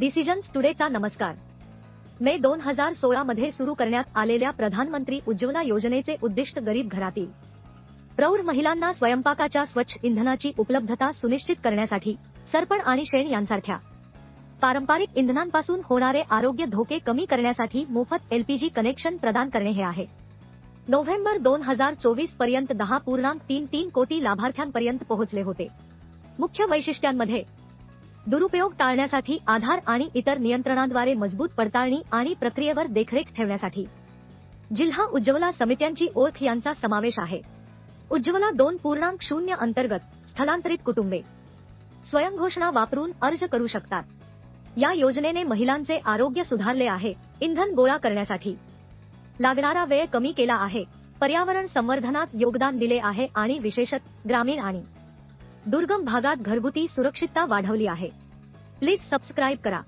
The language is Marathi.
डिसिजन्स टुडेचा नमस्कार. मे दोन हजार सोळा मध्ये सुरू करण्यात आलेल्या प्रधानमंत्री उज्ज्वला योजनेचे उद्दिष्ट गरीब घरातील प्रौढ महिलांना स्वयंपाकाच्या स्वच्छ इंधनाची उपलब्धता सुनिश्चित करण्यासाठी सरपण आणि शेण यांसारख्या पारंपरिक इंधनांपासून होणारे आरोग्य धोके कमी करण्यासाठी मोफत एलपीजी कनेक्शन प्रदान करणे हे आहे. नोव्हेंबर दोन हजार चोवीसपर्यंत दहा पूर्णांक तीन तीन कोटी लाभार्थ्यांपर्यंत पोहोचले होते. मुख्य वैशिष्ट्यांमध्ये दुरुपयोग टाळण्यासाठी आधार आणि इतर नियंत्रणांद्वारे मजबूत पडताळणी आणि प्रक्रियेवर देखरेख ठेवण्यासाठी. जिल्हा उज्ज्वला समित्यांची ओळख यांचा समावेश आहे. उज्ज्वला दोन पूर्णांक शून्य अंतर्गत स्थलांतरित कुटुंबे. स्वयंघोषणा वापरून अर्ज करू शकतात. या योजनेने महिलांचे आरोग्य सुधारले आहे इंधन गोळा करण्यासाठी. लागणारा वेळ कमी केला आहे पर्यावरण संवर्धनात योगदान दिले आहे आणि विशेषत ग्रामीण आणि दुर्गम भागात घरगुती सुरक्षितता वाढवली आहे. प्लीज सबस्क्राईब करा.